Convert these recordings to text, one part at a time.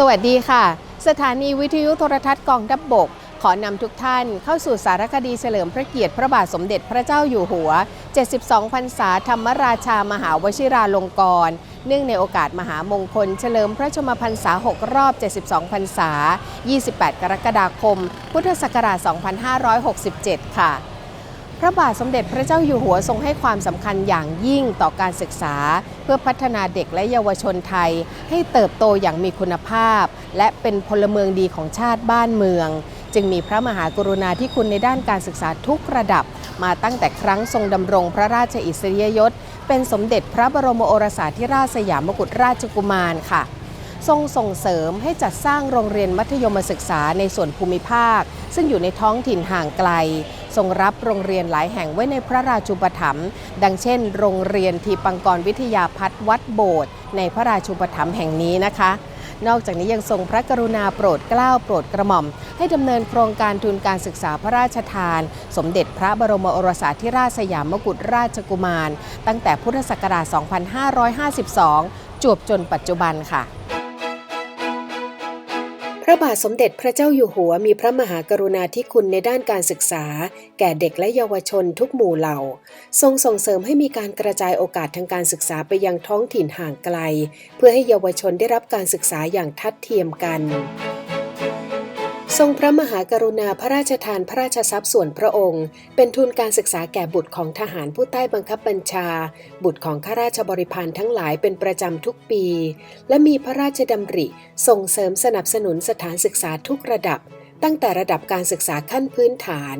สวัสดีค่ะ สถานีวิทยุโทรทัศน์กองทัพบบก ขอนำทุกท่านเข้าสู่สารคดีเฉลิมพระเกียรติพระบาทสมเด็จพระเจ้าอยู่หัว 72 พรรษาธรรมราชามหาวชิราลงกรณ์เนื่องในโอกาสมหามงคล เฉลิมพระชมพรรษา 6 รอบ 72 พรรษา 28 กรกฎาคม พุทธศักราช 2567 ค่ะ พระบาทสมเด็จพระเจ้าอยู่หัวทรงให้ความสำคัญอย่างยิ่งต่อการศึกษา เพื่อพัฒนาเด็กและเยาวชนไทย ให้เติบโตอย่างมีคุณภาพ และเป็นพลเมืองดีของชาติบ้านเมือง จึงมีพระมหากรุณาธิคุณในด้านการศึกษาทุกระดับ มาตั้งแต่ครั้งทรงดำรงพระราชอิสริยยศ เป็นสมเด็จพระบรมโอรสาธิราชสยามกุฎราชกุมารค่ะ ทรงส่งเสริมให้จัดสร้างโรงเรียนมัธยมศึกษาในส่วนภูมิภาค ซึ่งอยู่ในท้องถิ่นห่างไกล ทรงรับโรงเรียนหลายแห่งไว้ในพระราชูปถัมภ์ดังเช่น โรงเรียนทีปังกรวิทยาพัฒน์วัดโบสถ์ในพระราชูปถัมภ์แห่งนี้นะคะนอกจากนี้ยังทรงพระกรุณาโปรดเกล้าโปรดกระหม่อม ให้ดำเนินโครงการทุนการศึกษาพระราชทาน สมเด็จพระบรมโอรสาธิราชสยามกุฎราชกุมาร ตั้งแต่พุทธศักราช 2552 จวบจนปัจจุบันค่ะ ระบาทสมเด็จพระเจ้าอยู่หัวมีพระมหากรุณาธิคุณในด้านการศึกษา แก่เด็กและเยาวชนทุกหมู่เหล่า ทรงส่งเสริมให้มีการกระจายโอกาสทางการศึกษาไปยังท้องถิ่นห่างไกล เพื่อให้เยาวชนได้รับการศึกษาอย่างทัดเทียมกัน ทรงพระมหากรุณาพระราชทานพระราชทรัพย์ส่วนพระองค์ เป็นทุนการศึกษาแก่บุตรของทหารผู้ใต้บังคับบัญชา บุตรของข้าราชบริพารทั้งหลายเป็นประจำทุกปี และมีพระราชดำริส่งเสริมสนับสนุนสถานศึกษาทุกระดับ ตั้งแต่ระดับการศึกษาขั้นพื้นฐาน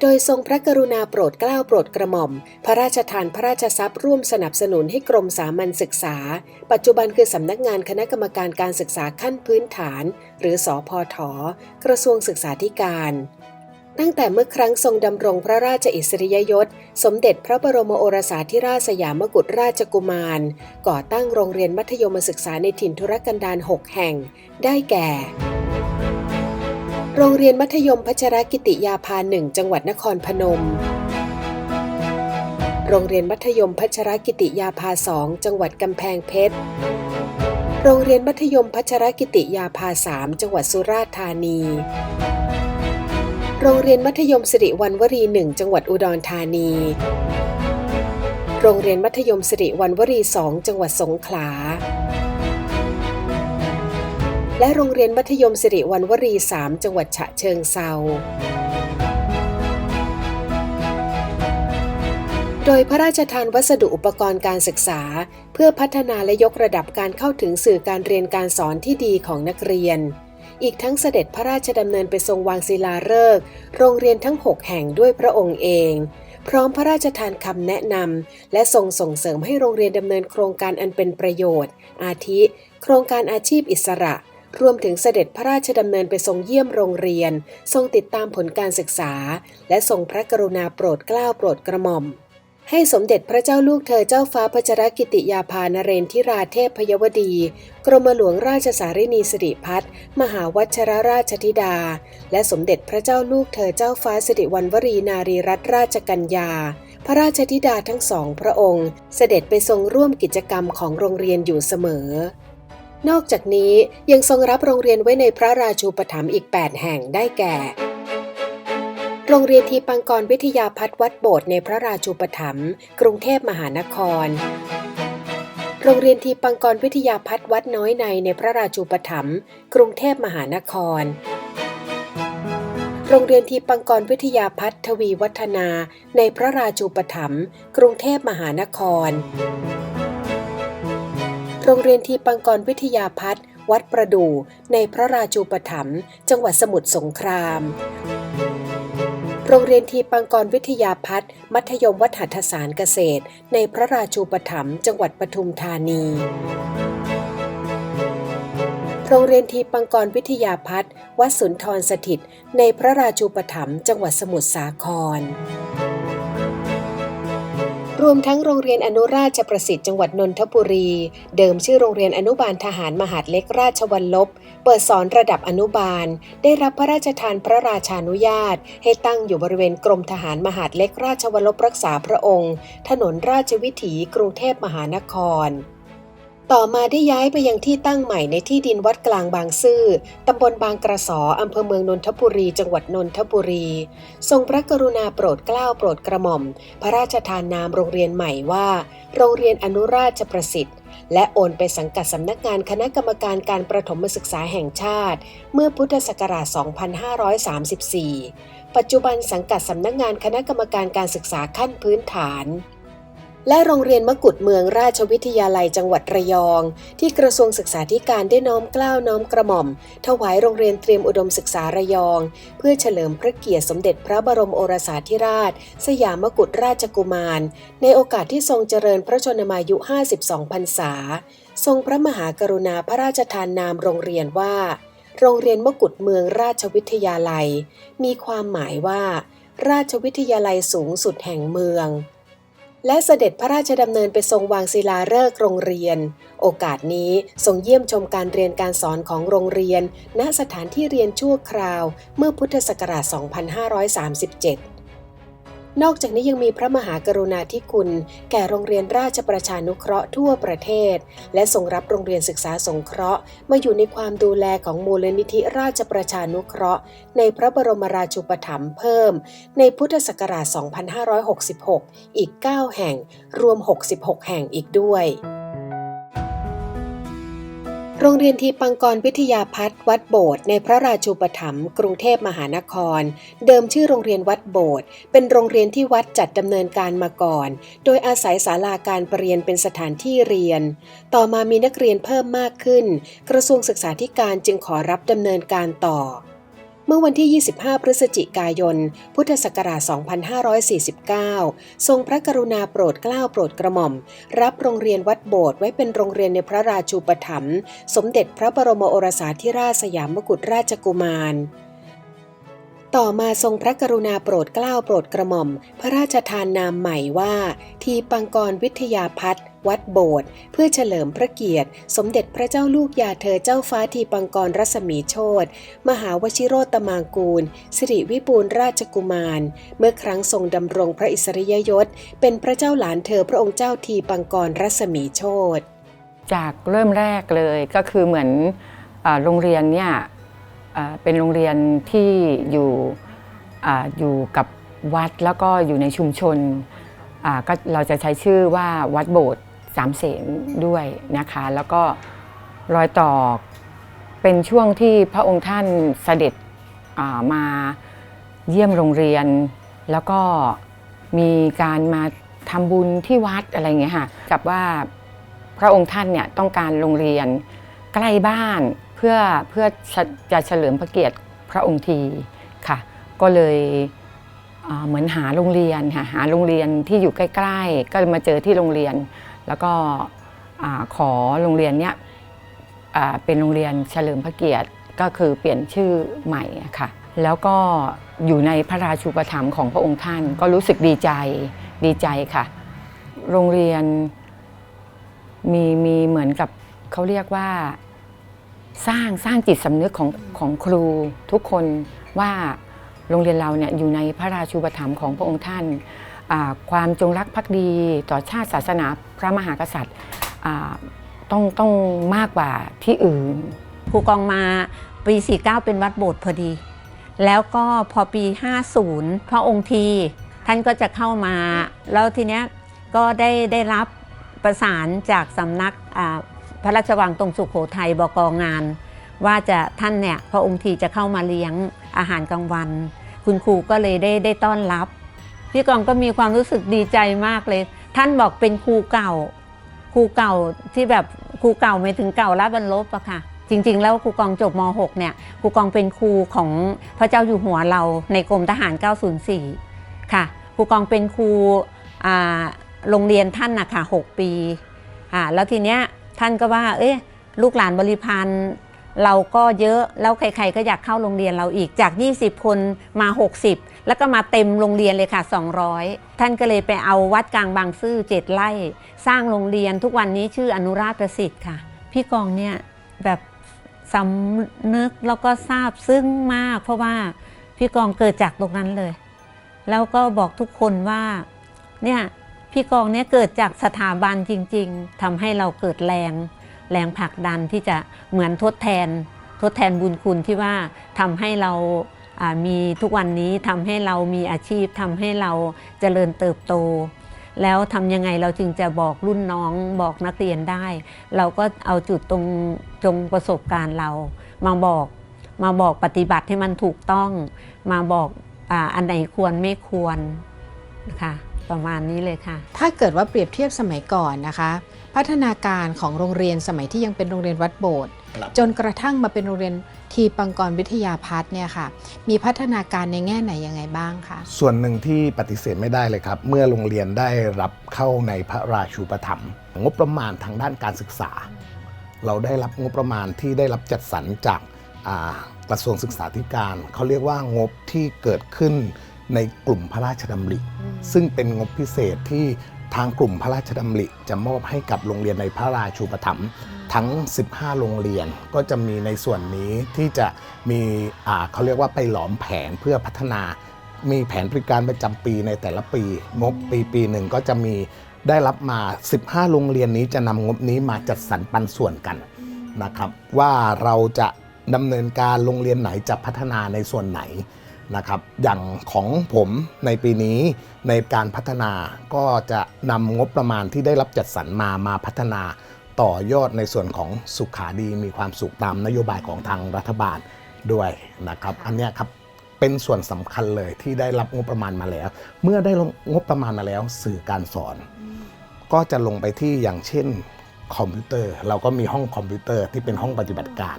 โดยทรงพระกรุณาโปรดเกล้าโปรดกระหม่อม พระราชทานพระราชทรัพย์ร่วมสนับสนุนให้กรมสามัญศึกษา ปัจจุบันคือสำนักงานคณะกรรมการการศึกษาขั้นพื้นฐาน หรือสอพอถกระทรวงศึกษาธิการ ตั้งแต่เมื่อครั้งทรงดำรงพระราชอิสริยยศ สมเด็จพระบรมโอรสาธิราชสยามกุฎราชกุมาร ก่อตั้งโรงเรียนมัธยมศึกษาในถิ่นธุรกันดาร6แห่ง ได้แก่ โรงเรียนมัธยมพัชรกิติยาภาหนึ่งจังหวัดนครพนม โรงเรียนมัธยมพัชรกิติยาภาสองจังหวัดกำแพงเพชร โรงเรียนมัธยมพัชรกิติยาภาสามจังหวัดสุราษฎร์ธานี โรงเรียนมัธยมสิริวัณวรีหนึ่งจังหวัดอุดรธานี โรงเรียนมัธยมสิริวัณวรีสองจังหวัดสงขลา และโรงเรียนมัธยมสิริวัณวรี 3 จังหวัดฉะเชิงเซาโดยพระราชทานวัสดุอุปกรณ์การศึกษา เพื่อพัฒนาและยกระดับการเข้าถึงสื่อการเรียนการสอนที่ดีของนักเรียน อีกทั้งเสด็จพระราชดำเนินไปทรงวางศิลาฤกษ์โรงเรียนทั้ง 6 แห่งด้วยพระองค์เอง พร้อมพระราชทานคำแนะนำและทรงส่งเสริมให้โรงเรียนดำเนินโครงการอันเป็นประโยชน์ อาทิ โครงการอาชีพอิสระ รวมถึงเสด็จพระราชดำเนินไปทรงเยี่ยมโรงเรียน ทรงติดตามผลการศึกษา และทรงพระกรุณาโปรดเกล้าโปรดกระหม่อม ให้สมเด็จพระเจ้าลูกเธอเจ้าฟ้าพัชรกิติยาภานเรนทิราเทพพยวดี กรมหลวงราชสารินีสิริพัฒน์มหาวัชรราชธิดา และสมเด็จพระเจ้าลูกเธอเจ้าฟ้าสิริวัณวรีนารีรัตนราชกัญญาพระราชธิดาทั้งสองพระองค์ เสด็จไปทรงร่วมกิจกรรมของโรงเรียนอยู่เสมอ นอกจากนี้ยังทรงรับโรงเรียนไว้ในพระราชูปถัมภ์อีก 8 แห่งได้แก่ โรงเรียนทีปังกรวิทยาพัฒน์วัดโบสถ์ในพระราชูปถัมภ์กรุงเทพมหานคร โรงเรียนทีปังกรวิทยาพัฒน์วัดน้อยในในพระราชูปถัมภ์กรุงเทพมหานคร โรงเรียนทีปังกรวิทยาพัฒน์ทวีวัฒนาในพระราชูปถัมภ์กรุงเทพมหานคร โรงเรียนทีปังกรวิทยาพัฒน์วัดประดู่ในพระราชูปถัมภ์จังหวัดสมุทรสงคราม โรงเรียนทีปังกรวิทยาพัฒน์มัธยมวัดหัตถสารเกษตร ในพระราชูปถัมภ์จังหวัดปทุมธานีโรงเรียนทีปังกรวิทยาพัฒน์วัดสุนทรสถิต ในพระราชูปถัมภ์จังหวัดสมุทรสาคร รวมทั้งโรงเรียนอนุราชประสิทธิ์จังหวัดนนทบุรี เดิมชื่อโรงเรียนอนุบาลทหารมหาดเล็กราชวัลลบ เปิดสอนระดับอนุบาล ได้รับพระราชทานพระราชานุญาต ให้ตั้งอยู่บริเวณกรมทหารมหาดเล็กราชวัลลบรักษาพระองค์ ถนนราชวิถีกรุงเทพมหานคร ต่อมาได้ย้ายไปยังที่ตั้งใหม่ในที่ดินวัดกลางบางซื่อตำบลบางกระสออำเภอเมืองนนทบุรี จังหวัดนนทบุรี ทรงพระกรุณาโปรดเกล้าโปรดกระหม่อม พระราชทานนามโรงเรียนใหม่ว่า โรงเรียนอนุราชประสิทธิ์ และโอนไปสังกัดสำนักงานคณะกรรมการการประถมศึกษาแห่งชาติ เมื่อพุทธศักราช 2534 ปัจจุบันสังกัดสำนักงานคณะกรรมการการศึกษาขั้นพื้นฐาน และโรงเรียนมกุฎเมืองราชวิทยาลัยจังหวัดระยอง ที่กระทรวงศึกษาธิการได้น้อมกล้าวน้อมกระหม่อม ถวายโรงเรียนเตรียมอุดมศึกษาระยอง เพื่อเฉลิมพระเกียรติสมเด็จพระบรมโอรสาธิราช สยามกุฎราชกุมาร ในโอกาสที่ทรงเจริญพระชนมายุ 52 พรรษา ทรงพระมหากรุณาพระราชทานนามโรงเรียนว่า โรงเรียนมกุฎเมืองราชวิทยาลัย มีความหมายว่า ราชวิทยาลัยสูงสุดแห่งเมือง และเสด็จพระราชดำเนินไปทรงวางศิลาฤกษ์โรงเรียน โอกาสนี้ทรงเยี่ยมชมการเรียนการสอนของโรงเรียน ณสถานที่เรียนชั่วคราวเมื่อพุทธศักราช 2537 นอกจากนี้ยังมีพระมหากรุณาธิคุณ แก่โรงเรียนราชประชานุเคราะห์ทั่วประเทศ และส่งรับโรงเรียนศึกษาสงเคราะห์ มาอยู่ในความดูแลของมูลนิธิราชประชานุเคราะห์ ในพระบรมราชูปถัมภ์เพิ่ม ในพุทธศักราช 2566 อีก 9 แห่ง รวม 66 แห่งอีกด้วย โรงเรียนทีปังกรวิทยาพัฒน์วัดโบสถ์ในพระราชูปถัมภ์กรุงเทพมหานคร เดิมชื่อโรงเรียนวัดโบสถ์เป็นโรงเรียนที่วัดจัดดำเนินการมาก่อน โดยอาศัยศาลาการประเรียนเป็นสถานที่เรียน ต่อมามีนักเรียนเพิ่มมากขึ้น กระทรวงศึกษาธิการจึงขอรับดำเนินการต่อ มื่อวันที่ 25 พฤศจิกายน พุทธศักราช 2549 ทรงพระกรุณาโปรดเกล้าโปรดกระหม่อม รับโรงเรียนวัดโบสถ์ไว้เป็นโรงเรียนในพระราชูปถัมภ์สมเด็จพระบรมโอรสาธิราชสยามกุฎราชกุมารต่อมาทรงพระกรุณาโปรดเกล้าโปรดกระหม่อม พระราชทานนามใหม่ว่า ทีปังกรวิทยาพัฒน์ วัดโบสถ์เพื่อเฉลิมพระเกียรติ สมเด็จพระเจ้าลูกยาเธอเจ้าฟ้าทีปังกรรัศมีโชตมหาวชิโรตมางกูล สิริวิบูลราชกุมาร เมื่อครั้งทรงดำรงพระอิสริยยศ เป็นพระเจ้าหลานเธอพระองค์เจ้าทีปังกรรัศมีโชตจากเริ่มแรกเลยก็คือเหมือนอโรงเรียนเนี่ยเป็นโรงเรียนที่อยู่อาอยู่กับวัดแล้วก็อยู่ในชุมชนก็เราจะใช้ชื่อว่าวัดโบสถ์ สามเสนด้วยนะคะ แล้วก็รอยต่อเป็นช่วงที่พระองค์ท่านเสด็จามาเยี่ยมโรงเรียน แล้วก็มีการมาทำบุญที่วัดอะไรเงี้ยค่ะกับว่าพระองค์ท่านเนี่ยต้องการโรงเรียนใกล้บ้านเพื่อเพื่อจะเฉลิมพระเกียรติพระองค์ทีค่ะ ก็เลยเหมือนหาโรงเรียนค่ะหาโรงเรียนที่อยู่ใกล้ ๆ ก็มาเจอที่โรงเรียน แล้วก็ขอโรงเรียนเนี้ยเป็นโรงเรียนเฉลิมพระเกียรติก็คือเปลี่ยนชื่อใหม่ค่ะ แล้วก็อยู่ในพระราชูปถัมภ์ของพระองค์ท่านก็รู้สึกดีใจดีใจค่ะ โรงเรียนมีมีเหมือนกับเขาเรียกว่าสร้างสร้างจิตสำนึกของของครูทุกคนว่าโรงเรียนเราเนี่ยอยู่ในพระราชูปถัมภ์ของพระองค์ท่าน ความจงรักภักดีต่อชาติศาสนา พระมหากษัตริย์ต้องต้องมากกว่าที่อื่นครูกองมาปี 49 เป็นวัดโบสถ์พอดี แล้วก็พอปี 50 พระองค์ทีท่านก็จะเข้ามา แล้วทีเนี้ยก็ได้ได้รับประสานจากสำนักพระราชวังตรงสุขโขทัยบกงาน ว่าจะท่านเนี่ยพระองค์ทีจะเข้ามาเลี้ยงอาหารกลางวัน คุณครูก็เลยได้ได้ต้อนรับ พี่กองก็มีความรู้สึกดีใจมากเลย ท่านบอกเป็นครูเก่า ครูเก่าที่แบบครูเก่าไม่ถึงเก่าละบรรลบอะค่ะ จริง ๆ แล้วครูกองจบม .6 เนี่ยครูกองเป็นครูของพระเจ้าอยู่หัวเราในกรมทหาร 904 ค่ะครูกองเป็นครูโรงเรียนท่านนะคะ6ปีอ่าแล้วทีเนี้ยท่านก็ว่า เอ๊ะลูกหลานบริพันธ์เราก็เยอะแล้วใครๆก็อยากเข้าโรงเรียนเราอีกจาก 20 คนมา 60 แล้วก็มาเต็มโรงเรียนเลยค่ะ 200 ท่านก็เลยไปเอาวัดกลางบางซื่อเจ็ดไร่ สร้างโรงเรียนทุกวันนี้ชื่ออนุราชประสิทธิ์ค่ะ พี่กองเนี่ยแบบสำนึกแล้วก็ซาบซึ้งมาก เพราะว่าพี่กองเกิดจากตรงนั้นเลย แล้วก็บอกทุกคนว่าเนี่ยพี่กองเนี่ยเกิดจากสถาบันจริง ๆทำให้เราเกิดแรง แรงผลักดันที่จะเหมือนทดแทน ทดแทนบุญคุณที่ว่าทำให้เรา มีทุกวันนี้ทำให้เรามีอาชีพทำให้เราเจริญเติบโต แล้วทำยังไงเราจึงจะบอกรุ่นน้องบอกนักเรียนได้ เราก็เอาจุดตรงจงประสบการณ์เรามาบอกมาบอกปฏิบัติให้มันถูกต้องมาบอกอาอันไหนควรไม่ควรค่ะประมาณนี้เลยค่ะ ถ้าเกิดว่าเปรียบเทียบสมัยก่อนนะคะ พัฒนาการของโรงเรียนสมัยที่ยังเป็นโรงเรียนวัดโบสถ์ครับจนกระทั่งมาเป็นโรงเรียน ทีปังกรวิทยาพัฒน์เนี่ยค่ะมีพัฒนาการในแง่ไหนยังไงบ้างคะส่วนหนึ่งที่ปฏิเสธไม่ได้เลยครับ เมื่อโรงเรียนได้รับเข้าในพระราชูปถัมภ์งบประมาณทางด้านการศึกษา เราได้รับงบประมาณที่ได้รับจัดสรรจากอ่ากระทรวงศึกษาธิการ เขาเรียกว่างบที่เกิดขึ้นในกลุ่มพระราชดำริ ซึ่งเป็นงบพิเศษที่ ทางกลุ่มพระราชดำริจะมอบให้กับโรงเรียนในพระราชูปถัมภ์ทั้ง 15 โรงเรียนก็จะมีในส่วนนี้ที่จะมีอ่าเขาเรียกว่าไปหลอมแผนเพื่อพัฒนา มีแผนบริการประจำปีในแต่ละปีงบปีปีหนึ่งก็จะมีได้รับมา 15 โรงเรียนนี้จะนำงบนี้มาจัดสรรปันส่วนกันนะครับ ว่าเราจะดำเนินการโรงเรียนไหนจะพัฒนาในส่วนไหน นะครับอย่างของผมในปีนี้ในการพัฒนาก็จะนำงบประมาณที่ได้รับจัดสรรมามาพัฒนาต่อยอดในส่วนของสุขาดีมีความสุขตามนโยบายของทางรัฐบาลด้วยนะครับ อันนี้ครับเป็นส่วนสำคัญเลยที่ได้รับงบประมาณมาแล้ว เมื่อได้งบประมาณมาแล้วสื่อการสอน ก็จะลงไปที่อย่างเช่น คอมพิวเตอร์ เราก็มีห้องคอมพิวเตอร์ที่เป็นห้องปฏิบัติการ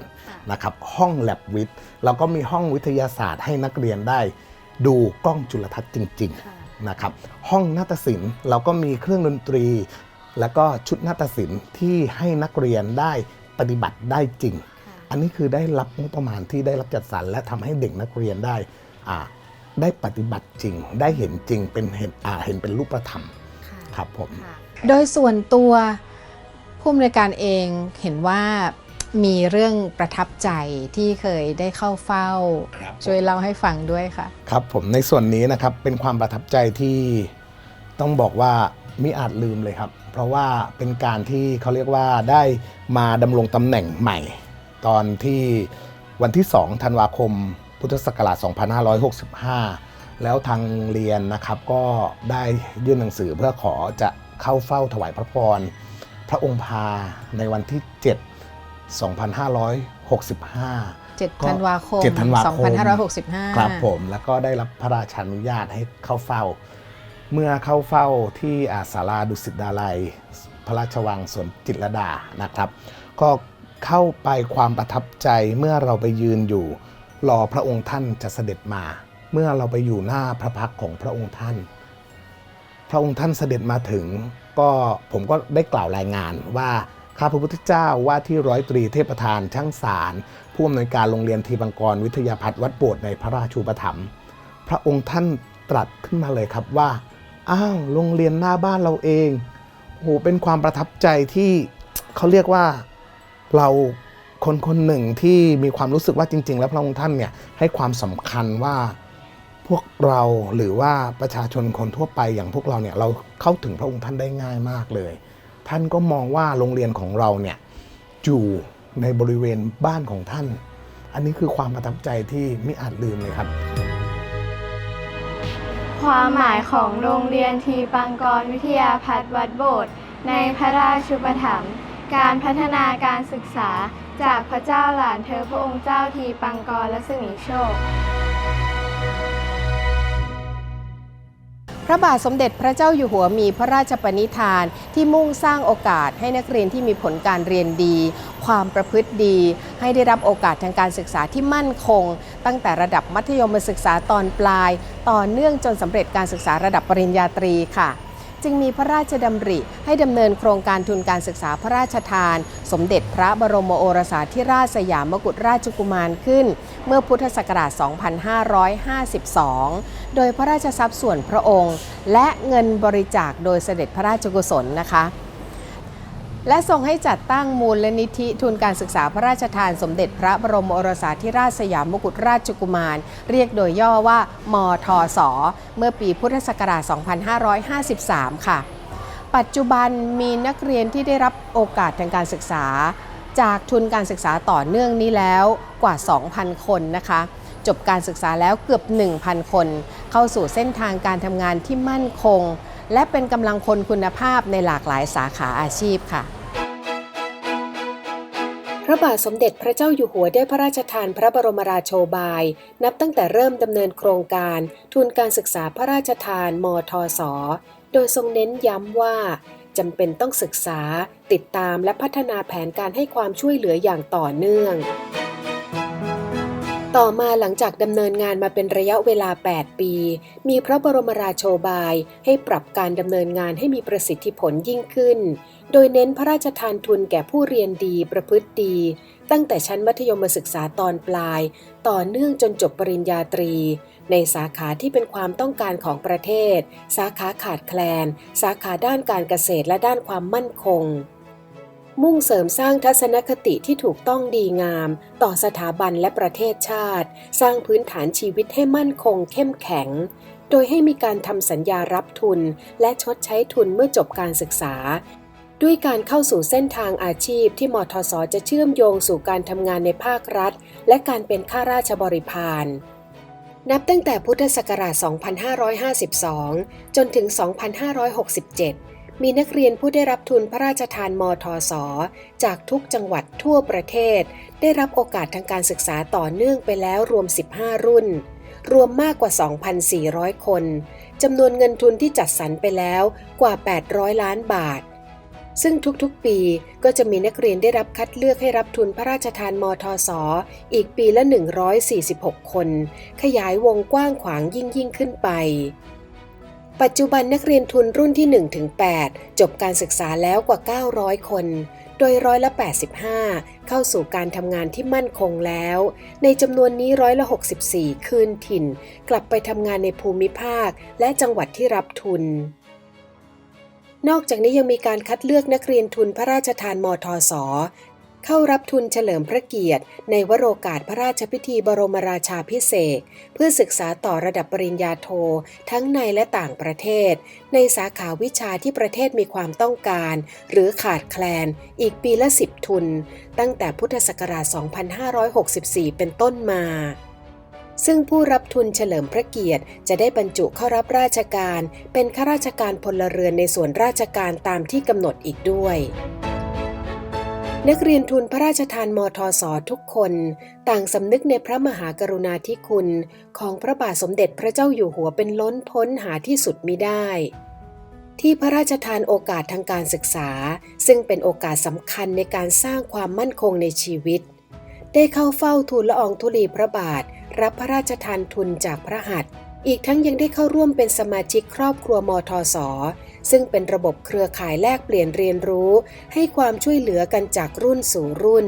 นะครับห้องแลบวิทย์เราก็มีห้องวิทยาศาสตร์ให้นักเรียนได้ ดูกล้องจุลทรรศน์จริงๆนะครับห้องนาฏศิลป์เราก็มีเครื่องดนตรี แล้วก็ชุดนาฏศิลป์ที่ให้นักเรียนได้ปฏิบัติได้จริง อันนี้คือได้รับงบประมาณที่ได้รับจัดสรรและทำให้เด็กนักเรียนได้อ่าได้ปฏิบัติจริง ได้เห็นจริงเป็นเห็นอ่าเห็นเป็นรูปธรรมครับผมโดยส่วนตัว ผู้อำนวยการเองเห็นว่ามีเรื่องประทับใจที่เคยได้เข้าเฝ้าครับช่วยเล่าให้ฟังด้วยค่ะ ครับผมในส่วนนี้นะครับเป็นความประทับใจที่ต้องบอกว่ามิอาจลืมเลยครับ เพราะว่าเป็นการที่เขาเรียกว่าได้มาดำรงตำแหน่งใหม่ ตอนที่วันที่ 2 ธันวาคม พุทธศักราช 2565 แล้วทางเรียนนะครับก็ได้ยื่นหนังสือเพื่อขอจะเข้าเฝ้าถวายพระพร พระองค์พาในวันที่ 7 2565 7ธันวาคม7ธันวาคม2565 ครับผม แล้วก็ได้รับพระราชานุญาตให้เข้าเฝ้า เมื่อเข้าเฝ้าที่อาศาลาดุสิตดาลัย พระราชวังสวนจิตรลดานะครับ ก็เข้าไปความประทับใจเมื่อเราไปยืนอยู่ รอพระองค์ท่านจะเสด็จมา เมื่อเราไปอยู่หน้าพระพักตร์ของพระองค์ท่าน พระองค์ท่านเสด็จมาถึง ก็ผมก็ได้กล่าวรายงานว่าข้าพระพุทธเจ้าว่าที่ร้อยตรีเทพประธานช่างสารผู้อำนวยการโรงเรียนทีบังกรวิทยาพัฒน์วัดโบสถ์ในพระราชูปถัมภ์พระองค์ท่านตรัสขึ้นมาเลยครับว่าอ้าวโรงเรียนหน้าบ้านเราเองโอ้โหเป็นความประทับใจที่เขาเรียกว่าเราคนคนหนึ่งที่มีความรู้สึกว่าจริง ๆ แล้วพระองค์ท่านเนี่ยให้ความสำคัญว่า พวกเราหรือว่าประชาชนคนทั่วไปอย่างพวกเราเนี่ยเราเข้าถึงพระองค์ท่านได้ง่ายมากเลย ท่านก็มองว่าโรงเรียนของเราเนี่ยอยู่ในบริเวณบ้านของท่าน อันนี้คือความประทับใจที่ไม่อาจลืมเลยครับ ความหมายของโรงเรียนทีปังกรวิทยาพัฒวัดโบสถ์ในพระราชุปถัมภ์การพัฒนาการศึกษาจากพระเจ้าหลานเธอพระองค์เจ้าทีปังกรและสมิโชค ระบาทสมเด็จพระเจ้าอยู่หัวมีพระราชปณิธานที่มุ่งสร้างโอกาสให้นักเรียนที่มีผลการเรียนดี ความประพฤติดี ให้ได้รับโอกาสทางการศึกษาที่มั่นคง ตั้งแต่ระดับมัธยมศึกษาตอนปลาย ต่อเนื่องจนสำเร็จการศึกษาระดับปริญญาตรีค่ะ จึงมีพระราชดำริ ให้ดำเนินโครงการทุนการศึกษาพระราชทาน สมเด็จพระบรมโอรสาธิราชสยามกุฎราชกุมารขึ้น เมื่อพุทธศักราช 2552 โดยพระราชทรัพย์ส่วนพระองค์ และเงินบริจาคโดยเสด็จพระราชกุศลนะคะ และทรงให้จัดตั้งมูลลนิธิทุนการศึกษาพระราชทานสมเด็จพระบรมโอรสาธิราชสยามกุฎราชกุมาร เรียกโดยย่อว่า มทศ เมื่อปีพุทธศักราช 2553 ค่ะ ปัจจุบันมีนักเรียนที่ได้รับโอกาสทางการศึกษา จากทุนการศึกษาต่อเนื่องนี้แล้วกว่า 2,000 คนนะคะ จบการศึกษาแล้วเกือบ 1,000 คน เข้าสู่เส้นทางการทำงานที่มั่นคง และเป็นกำลังคนคุณภาพในหลากหลายสาขาอาชีพค่ะ พระบาทสมเด็จพระเจ้าอยู่หัวได้พระราชทานพระบรมราโชบาย นับตั้งแต่เริ่มดำเนินโครงการ ทุนการศึกษาพระราชทานมทศโดยทรงเน้นย้ำว่าจำเป็นต้องศึกษา ติดตามและพัฒนาแผนการให้ความช่วยเหลืออย่างต่อเนื่อง ต่อมาหลังจากดำเนินงานมาเป็นระยะเวลา 8 ปี มีพระบรมราโชบายให้ปรับการดำเนินงานให้มีประสิทธิผลยิ่งขึ้น โดยเน้นพระราชทานทุนแก่ผู้เรียนดีประพฤติดี ตั้งแต่ชั้นมัธยมศึกษาตอนปลาย ต่อเนื่องจนจบปริญญาตรี ในสาขาที่เป็นความต้องการของประเทศ สาขาขาดแคลน สาขาด้านการเกษตรและด้านความมั่นคง มุ่งเสริมสร้างทัศนคติที่ถูกต้องดีงาม ต่อสถาบันและประเทศชาติ สร้างพื้นฐานชีวิตให้มั่นคงเข้มแข็ง โดยให้มีการทำสัญญารับทุน และชดใช้ทุนเมื่อจบการศึกษา ด้วยการเข้าสู่เส้นทางอาชีพที่มทศจะเชื่อมโยงสู่การทำงานในภาครัฐ และการเป็นข้าราชบริพารนับตั้งแต่พุทธศักราช 2552 จนถึง 2567 มีนักเรียนผู้ได้รับทุนพระราชทานมทศจากทุกจังหวัดทั่วประเทศ ได้รับโอกาสทางการศึกษาต่อเนื่องไปแล้วรวม 15 รุ่น รวมมากกว่า 2,400 คนจำนวนเงินทุนที่จัดสรรไปแล้วกว่า 800 ล้านบาท ซึ่งทุกๆปีก็จะมีนักเรียนได้รับคัดเลือกให้รับทุนพระราชทานมทศอีกปีละ 146 คน ขยายวงกว้างขวางยิ่งยิ่งขึ้นไป ปัจจุบันนักเรียนทุนรุ่นที่ 1-8 จบการศึกษาแล้วกว่า 900 คน โดยร้อยละ 85 เข้าสู่การทำงานที่มั่นคงแล้ว ในจำนวนนี้ร้อยละ 64 คืนถิ่น กลับไปทำงานในภูมิภาคและจังหวัดที่รับทุนนอกจากนี้ยังมีการคัดเลือกนักเรียนทุนพระราชทานมทศ เข้ารับทุนเฉลิมพระเกียรติ ในวโรกาสพระราชพิธีบรมราชาพิเศษ เพื่อศึกษาต่อระดับปริญญาโท ทั้งในและต่างประเทศ ในสาขาวิชาที่ประเทศมีความต้องการ หรือขาดแคลน อีกปีละ 10 ทุน ตั้งแต่พุทธศักราช 2564 เป็นต้นมาซึ่งผู้รับทุนเฉลิมพระเกียรติ จะได้บรรจุเข้ารับราชการ เป็นข้าราชการพลเรือนในส่วนราชการตามที่กำหนดอีกด้วย นักเรียนทุนพระราชทานมทศทุกคน ต่างสำนึกในพระมหากรุณาธิคุณของพระบาทสมเด็จพระเจ้าอยู่หัวเป็นล้นพ้นหาที่สุดมิได้ ที่พระราชทานโอกาสทางการศึกษา ซึ่งเป็นโอกาสสำคัญในการสร้างความมั่นคงในชีวิต ได้เข้าเฝ้าทูลละอองธุลีพระบาท รับพระราชทานทุนจากพระหัตถ์ อีกทั้งยังได้เข้าร่วมเป็นสมาชิกครอบครัวมทศซึ่งเป็นระบบเครือข่ายแลกเปลี่ยนเรียนรู้ ให้ความช่วยเหลือกันจากรุ่นสู่รุ่น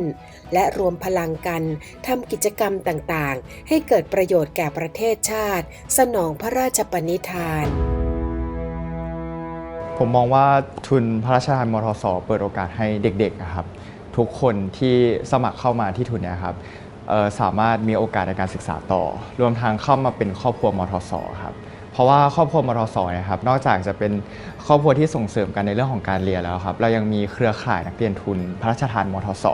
และรวมพลังกันทำกิจกรรมต่างๆ ให้เกิดประโยชน์แก่ประเทศชาติ สนองพระราชปณิธาน ผมมองว่าทุนพระราชทานมทสเปิดโอกาสให้เด็กๆอะครับทุกคนที่สมัครเข้ามาที่ทุนเนี้ครับ สามารถมีโอกาสในการศึกษาต่อ รวมทั้งเข้ามาเป็นครอบครัวมทสครับเพราะว่าครอบครัวมทสเนี่ยครับนอกจากจะเป็นครอบครัวที่ส่งเสริมกันในเรื่องของการเรียนแล้วครับเรายังมีเครือข่ายนักเรียนทุน พระราชทานมทส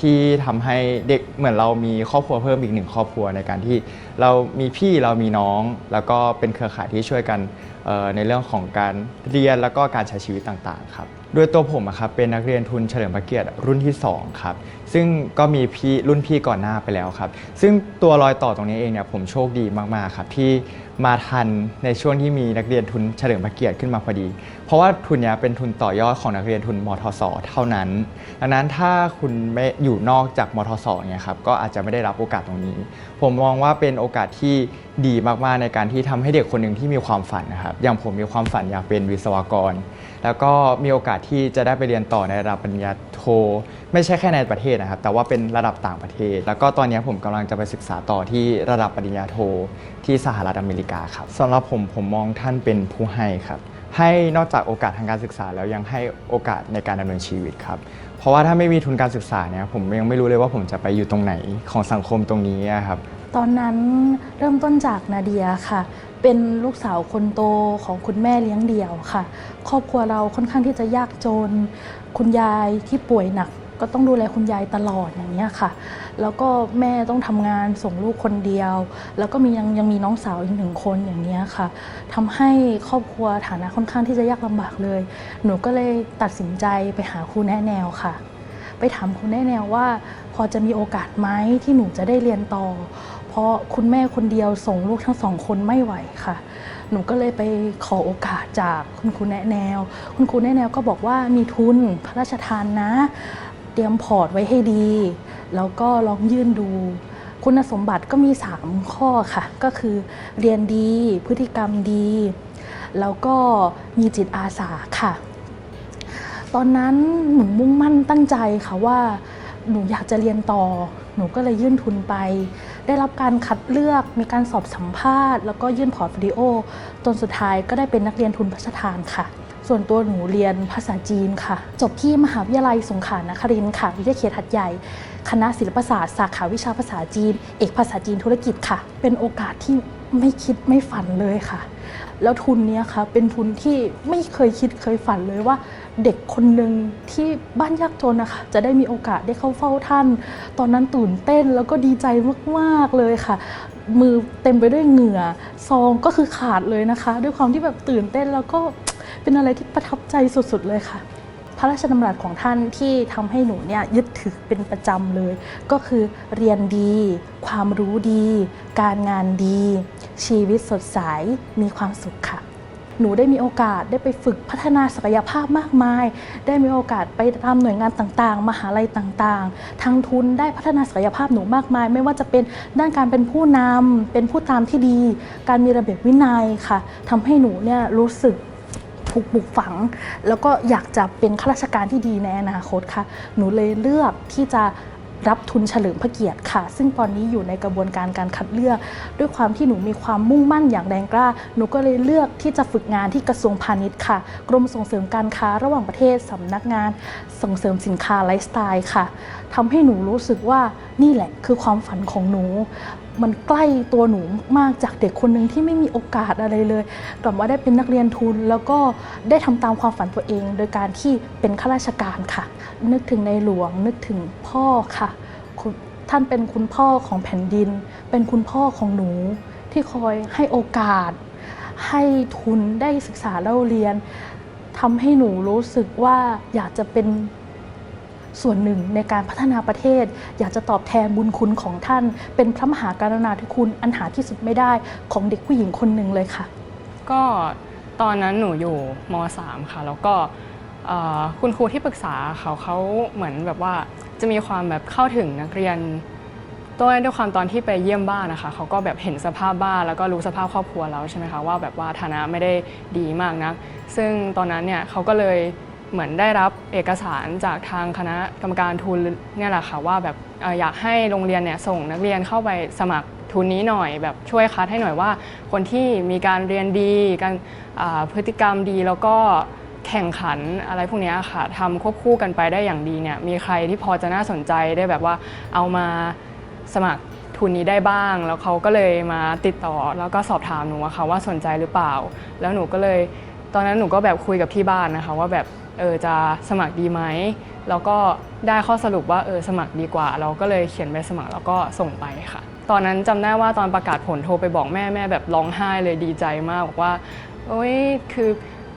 ที่ทำให้เด็กเหมือนเรามีครอบครัวเพิ่มอีกหนึ่งครอบครัวในการที่เรามีพี่เรามีน้อง แล้วก็เป็นเครือข่ายที่ช่วยกันในเรื่องของการเรียนแล้วก็การใช้ชีวิตต่างๆครับโดยตัวผมครับเป็นนักเรียนทุนเฉลิมพระเกียรติรุ่นที่2ครับ ซึ่งก็มีพี่รุ่นพี่ก่อนหน้าไปแล้วครับ ซึ่งตัวรอยต่อตรงนี้เองเนี่ยผมโชคดีมากๆครับที่มาทันในช่วงที่มีนักเรียนทุนเฉลิมพระเกียรติขึ้นมาพอดี เพราะว่าทุนนี้เป็นทุนต่อยอดของนักเรียนทุนมทสเท่านั้น ดังนั้นถ้าคุณไม่อยู่นอกจากมทสเนี่ยครับก็อาจจะไม่ได้รับโอกาสตรงนี้ ผมมองว่าเป็นโอกาสที่ดีมากๆในการที่ทำให้เด็กคนหนึ่งที่มีความฝันนะครับอย่างผมมีความฝันอยากเป็นวิศวกร แล้วก็มีโอกาสที่จะได้ไปเรียนต่อในระดับปริญญาโท ไม่ใช่แค่ในประเทศนะครับแต่ว่าเป็นระดับต่างประเทศ แล้วก็ตอนนี้ผมกำลังจะไปศึกษาต่อที่ระดับปริญญาโทที่สหรัฐอเมริกาครับสำหรับผมผมมองท่านเป็นผู้ให้ครับให้นอกจากโอกาสทางการศึกษาแล้วยังให้โอกาสในการดำเนินชีวิตครับ เพราะว่าถ้าไม่มีทุนการศึกษาเนี่ยผมยังไม่รู้เลยว่าผมจะไปอยู่ตรงไหนของสังคมตรงนี้ครับ ตอนนั้นเริ่มต้นจากนาเดียค่ะ เป็นลูกสาวคนโตของคุณแม่เลี้ยงเดี่ยวค่ะ ครอบครัวเราค่อนข้างที่จะยากจน คุณยายที่ป่วยหนัก ก็ต้องดูแลคุณยายตลอดอย่างนี้ยค่ะ แล้วก็แม่ต้องทำงานส่งลูกคนเดียว แล้วก็มียังยังมีน้องสาวอีกหนึ่งคนอย่างนี้ยค่ะทำให้ครอบครัวฐานะค่อนข้างที่จะยากลำบากเลย หนูก็เลยตัดสินใจไปหาครูแนะแนวค่ะ ไปถามครูแนะแนวว่า พอจะมีโอกาสไหมที่หนูจะได้เรียนต่อ เพราะคุณแม่คนเดียวส่งลูกทั้งสองคนไม่ไหวค่ะหนูก็เลยไปขอโอกาสจากคุณครูแนะแนว คุณครูแนะแนวก็บอกว่ามีทุนพระราชทานนะ เตรียมพอร์ตไว้ให้ดี แล้วก็ลองยื่นดู คุณสมบัติก็มี 3 ข้อค่ะ ก็คือเรียนดี พฤติกรรมดี แล้วก็มีจิตอาสาค่ะ ตอนนั้นหนูมุ่งมั่นตั้งใจค่ะว่าหนูอยากจะเรียนต่อ หนูก็เลยยื่นทุนไป ได้รับการคัดเลือก มีการสอบสัมภาษณ์ แล้วก็ยื่นพอร์ตโฟลิโอ จนสุดท้ายก็ได้เป็นนักเรียนทุนพระราชทานค่ะ ส่วนตัวหนูเรียนภาษาจีนค่ะ จบที่มหาวิทยาลัยสงขลานครินทร์ค่ะ วิทยาเขตหัดใหญ่ คณะศิลปศาสตร์สาขาวิชาภาษาจีน เอกภาษาจีนธุรกิจค่ะ เป็นโอกาสที่ไม่คิดไม่ฝันเลยค่ะ แล้วทุนนี้ค่ะเป็นทุนที่ไม่เคยคิดเคยฝันเลยว่า เด็กคนหนึ่งที่บ้านยากจนนะคะจะได้มีโอกาสได้เข้าเฝ้าท่าน ตอนนั้นตื่นเต้นแล้วก็ดีใจมากๆเลยค่ะ มือเต็มไปด้วยเหงื่อซองก็คือขาดเลยนะคะ ด้วยความที่แบบตื่นเต้นแล้วก็ เป็นอะไรที่ประทับใจสุดๆเลยค่ะ พระราชดำรัสของท่านที่ทำให้หนูเนี่ยยึดถือเป็นประจำเลย ก็คือเรียนดี ความรู้ดี การงานดี ชีวิตสดใสมีความสุขค่ะหนูได้มีโอกาสได้ไปฝึกพัฒนาศักยภาพมากมาย ได้มีโอกาสไปตามหน่วยงานต่างๆ มหาลัยต่างๆ ทางทุนได้พัฒนาศักยภาพหนูมากมาย ไม่ว่าจะเป็นด้านการเป็นผู้นำเป็นผู้ตามที่ดี การมีระเบียบวินัยค่ะทำให้หนูเนี่ยรู้สึก ถูกปลูกฝัง แล้วก็อยากจะเป็นข้าราชการที่ดีในอนาคตค่ะ หนูเลยเลือกที่จะรับทุนเฉลิมพระเกียรติค่ะ ซึ่งตอนนี้อยู่ในกระบวนการการคัดเลือก ด้วยความที่หนูมีความมุ่งมั่นอย่างแรงกล้า หนูก็เลยเลือกที่จะฝึกงานที่กระทรวงพาณิชย์ค่ะ กรมส่งเสริมการค้าระหว่างประเทศสำนักงานส่งเสริมสินค้าไลฟ์สไตล์ค่ะทำให้หนูรู้สึกว่านี่แหละคือความฝันของหนู มันใกล้ตัวหนูมากจากเด็กคนหนึ่งที่ไม่มีโอกาสอะไรเลย กลับว่าได้เป็นนักเรียนทุน แล้วก็ได้ทำตามความฝันตัวเอง โดยการที่เป็นข้าราชการค่ะ นึกถึงในหลวง นึกถึงพ่อค่ะ ท่านเป็นคุณพ่อของแผ่นดิน เป็นคุณพ่อของหนูที่คอยให้โอกาส ให้ทุนได้ศึกษาเล่าเรียนทำให้หนูรู้สึกว่าอยากจะเป็น ส่วนหนึ่งในการพัฒนาประเทศ อยากจะตอบแทนบุญคุณของท่าน เป็นพระมหากรณาธิคุณอันหาที่สุดไม่ได้ของเด็กผู้หญิงคนหนึ่งเลยค่ะ ก็ตอนนั้นหนูอยู่ม .3 ค่ะ แล้วก็คุณครูที่ปรึกษาเขาเขาเหมือนแบบว่าจะมีความแบบเข้าถึงนักเรียนด้วด้วยความตอนที่ไปเยี่ยมบ้านนะคะเขาก็แบบเห็นสภาพบ้านแล้วก็รู้สภาพครอบครัวแล้วใช่ไหมคะว่าแบบว่าฐานะไม่ได้ดีมากนัก ซึ่งตอนนั้นเนี่ยเขาก็เลย เหมือนได้รับเอกสารจากทางคณะกรรมการทุนเนี่ยแหละค่ะว่าแบบอยากให้โรงเรียนเนี่ยส่งนักเรียนเข้าไปสมัครทุนนี้หน่อยแบบช่วยคัดให้หน่อยว่า คนที่มีการเรียนดี การพฤติกรรมดีแล้วก็แข่งขันอะไรพวกนี้ค่ะทำควบคู่กันไปได้อย่างดีเนี่ยมีใครที่พอจะน่าสนใจได้แบบว่าเอามาสมัครทุนนี้ได้บ้าง แล้วเขาก็เลยมาติดต่อแล้วก็สอบถามหนูอะค่ะว่าสนใจหรือเปล่า แล้วหนูก็เลย ตอนนั้นหนูก็แบบคุยกับที่บ้านนะคะ ว่าแบบเออจะสมัครดีไหมแล้วก็ได้ข้อสรุปว่าเออสมัครดีกว่า เราก็เลยเขียนใบสมัครแล้วก็ส่งไปค่ะ ตอนนั้นจำได้ว่าตอนประกาศผลโทรไปบอกแม่แม่แบบร้องไห้เลยดีใจมากบอกว่าโอ้ยคือ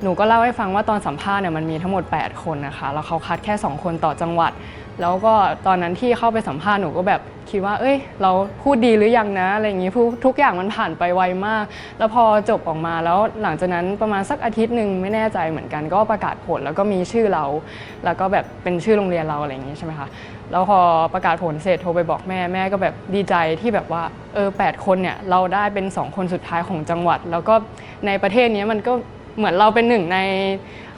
หนูก็เล่าให้ฟังว่าตอนสัมภาษณ์เนี่ยมันมีทั้งหมด 8 คนนะคะ แล้วเขาคัดแค่ 2 คนต่อจังหวัด แล้วก็ตอนนั้นที่เข้าไปสัมภาษณ์หนูก็แบบคิดว่า เอ้ย เราพูดดีหรือยังนะอะไรอย่างงี้ทุกทุกอย่างมันผ่านไปไวมาก แล้วพอจบออกมาแล้วหลังจากนั้นประมาณสักอาทิตย์หนึ่งไม่แน่ใจเหมือนกัน ก็ประกาศผลแล้วก็มีชื่อเรา แล้วก็แบบเป็นชื่อโรงเรียนเราอะไรอย่างงี้ใช่ไหมคะแล้วพอประกาศผลเสร็จโทรไปบอกแม่แม่ก็แบบดีใจที่แบบว่าเออแปดคนเนี่ยเราได้เป็น 2 คนสุดท้ายของจังหวัด แล้วก็ในประเทศนี้มันก็เหมือนเราเป็นหนึ่งใน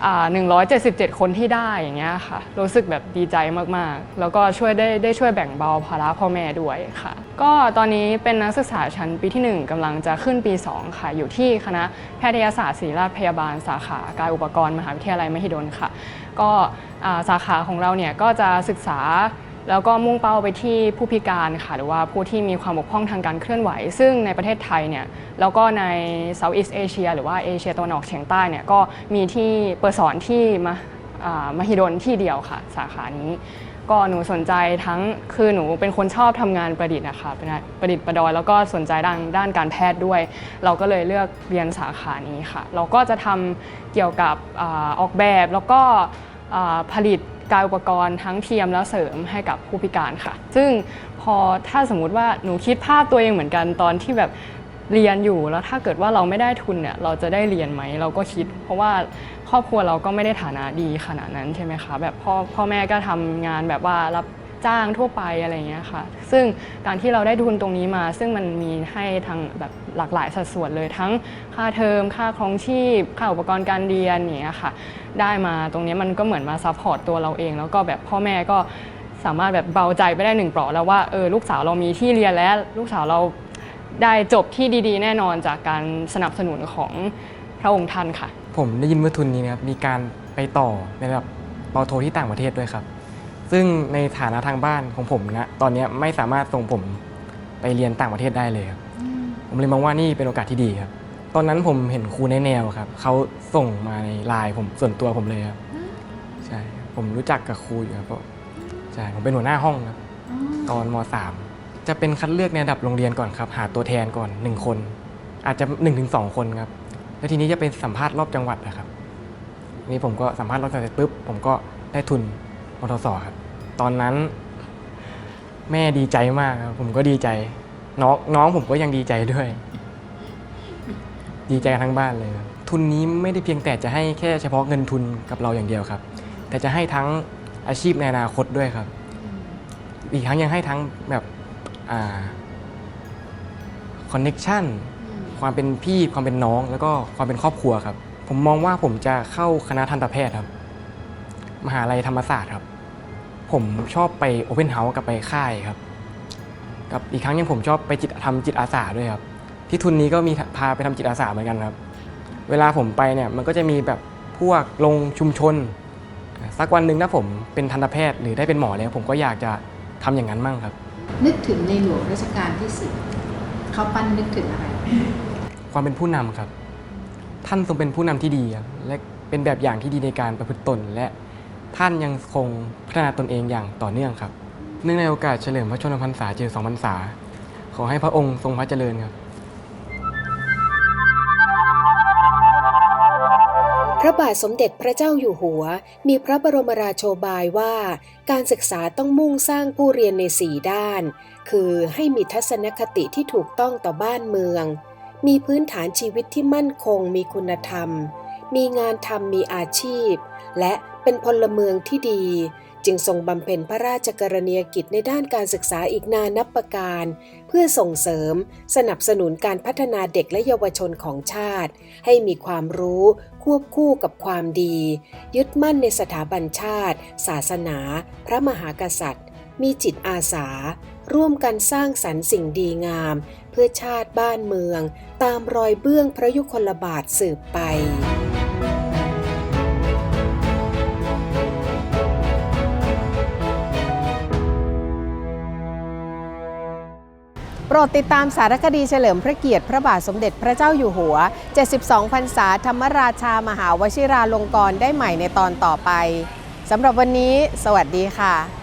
177 คนที่ได้อย่างเงี้ยค่ะ รู้สึกแบบดีใจมากๆ แล้วก็ช่วยได้ได้ช่วยแบ่งเบาภาระพ่อแม่ด้วยค่ะ ก็ตอนนี้เป็นนักศึกษาชั้นปีที่ 1กำลังจะขึ้นปี 2 ค่ะ อยู่ที่คณะแพทยศาสตร์ศิริราชพยาบาล สาขากายอุปกรณ์มหาวิทยาลัยมหิดลค่ะ ก็สาขาของเราเนี่ยก็จะศึกษา แล้วก็มุ่งเป้าไปที่ผู้พิการค่ะหรือว่าผู้ที่มีความบกพร่องทางการเคลื่อนไหว ซึ่งในประเทศไทยเนี่ยแล้วก็ใน Southeast Asia หรือว่าเอเชียตะวันออกเฉียงใต้เนี่ยก็มีที่เปิดสอนที่มหอ่ามหิดลที่เดียวค่ะ สาขานี้ ก็หนูสนใจทั้งคือหนูเป็นคนชอบทำงานประดิษฐ์นะคะเป็นประดิษฐ์ประดอยแล้วก็สนใจด้านด้านการแพทย์ด้วย เราก็เลยเลือกเรียนสาขานี้ค่ะ เราก็จะทำเกี่ยวกับอาออกแบบแล้วก็ผลิต กายอุปกรณ์ทั้งเทียมและเสริมให้กับผู้พิการค่ะ ซึ่งพอถ้าสมมุติว่าหนูคิดภาพตัวเองเหมือนกันตอนที่แบบเรียนอยู่แล้วถ้าเกิดว่าเราไม่ได้ทุนเนี่ยเราจะได้เรียนไหมเราก็คิด เพราะว่าครอบครัวเราก็ไม่ได้ฐานะดีขนาดนั้นใช่ไหมคะแบบพ่อพ่อแม่ก็ทำงานแบบว่ารับ จ้างทั่วไปอะไรอย่างเงี้ยค่ะ ซึ่งการที่เราได้ทุนตรงนี้มา ซึ่งมันมีให้ทางแบบหลากหลายสัดส่วนเลยทั้งค่าเทอมค่าครองชีพ ค่าอุปกรณ์การเรียนอย่างเงี้ยค่ะ ได้มาตรงนี้มันก็เหมือนมาซัพพอร์ตตัวเราเอง แล้วก็แบบพ่อแม่ก็สามารถแบบเบาใจไปได้หนึ่งเปราะแล้วว่าเออลูกสาวเรามีที่เรียนแล้วลูกสาวเราได้จบที่ดีๆ แน่นอนจากการสนับสนุนของพระองค์ท่านค่ะ ผมได้ยินว่าทุนนี้นะครับมีการไปต่อในระดับปอโทที่ต่างประเทศด้วยครับ ซึ่งในฐานะทางบ้านของผมนะตอนนี้ไม่สามารถส่งผมไปเรียนต่างประเทศได้เลยครับผมเลยมองว่านี่เป็นโอกาสที่ดีครับ ตอนนั้นผมเห็นครูในแนวครับเขาส่งมาในไลน์ผมส่วนตัวผมเลยครับใช่ครับผมรู้จักกับครูอยู่ครับเพราะใช่ผมเป็นหัวหน้าห้องครับตอนม .3 จะเป็นคัดเลือกในระดับโรงเรียนก่อนครับ หาตัวแทนก่อน 1 คน อาจจะ 1-2 คนครับแล้วทีนี้จะเป็นสัมภาษณ์รอบจังหวัดนะครับทีนี้ผมก็สัมภาษณ์รอบจังหวัดเสร็จปุ๊บผมก็ได้ทุน มทสครับตอนนั้น แม่ดีใจมากครับผมก็ดีใจ น้องน้องผมก็ยังดีใจด้วย ดีใจกันทั้งบ้านเลยครับทุนนี้ไม่ได้เพียงแต่จะให้แค่เฉพาะเงินทุนกับเราอย่างเดียวครับ แต่จะให้ทั้งอาชีพในอนาคตด้วยครับ อีกทั้งยังให้ทั้งแบบคอนเน็ชันความเป็นพี่ความเป็นน้อง แล้วก็ความเป็นครอบครัวครับ ผมมองว่าผมจะเข้าคณะทันตแพทย์ครับ มหาลัยธรรมศาสตร์ครับ ผมชอบไปโอเพนเฮาส์กับไปค่ายครับ กับอีกครั้งยังผมชอบไปจิตทำจิตอาสาด้วยครับ ที่ทุนนี้ก็มีพาไปทำจิตอาสาเหมือนกันครับ เวลาผมไปเนี่ยมันก็จะมีแบบพวกลงชุมชน สักวันหนึ่งถ้าผมเป็นทันตแพทย์หรือได้เป็นหมอแล้วผมก็อยากจะทำอย่างนั้นมั่งครับ นึกถึงในหลวงรัชกาลที่สิบเขาปั้นนึกถึงอะไร ความเป็นผู้นำครับ ท่านทรงเป็นผู้นำที่ดีครับและเป็นแบบอย่างที่ดีในการประพฤติตนและ ท่านยังคงพัฒนาตนเองอย่างต่อเนื่องครับ เนื่องในโอกาสเฉลิมพระชนมพรรษาเจริญสองพรรษา ขอให้พระองค์ทรงพระเจริญครับ พระบาทสมเด็จพระเจ้าอยู่หัว มีพระบรมราโชบายว่า การศึกษาต้องมุ่งสร้างผู้เรียนในสี่ด้าน คือให้มีทัศนคติที่ถูกต้องต่อบ้านเมือง มีพื้นฐานชีวิตที่มั่นคงมีคุณธรรม มีงานทำมีอาชีพ และเป็นพลเมืองที่ดี จึงทรงบำเพ็ญพระราชกรณียกิจในด้านการศึกษาอีกนานับประการ เพื่อส่งเสริม สนับสนุนการพัฒนาเด็กและเยาวชนของชาติ ให้มีความรู้ควบคู่กับความดี ยึดมั่นในสถาบันชาติ ศาสนา พระมหากษัตริย์ มีจิตอาสา ร่วมกันสร้างสรรค์สิ่งดีงาม เพื่อชาติบ้านเมือง ตามรอยเบื้องพระยุคลบาทสืบไป ดติดตามสารคดีเฉลิมพระเกียรติพระบาทสมเด็จพระเจ้าอยู่หัว 72 พรรษาธรรมราชามหาวชิราลงกรณ์ได้ใหม่ในตอนต่อไปสำหรับวันนี้ สวัสดีค่ะ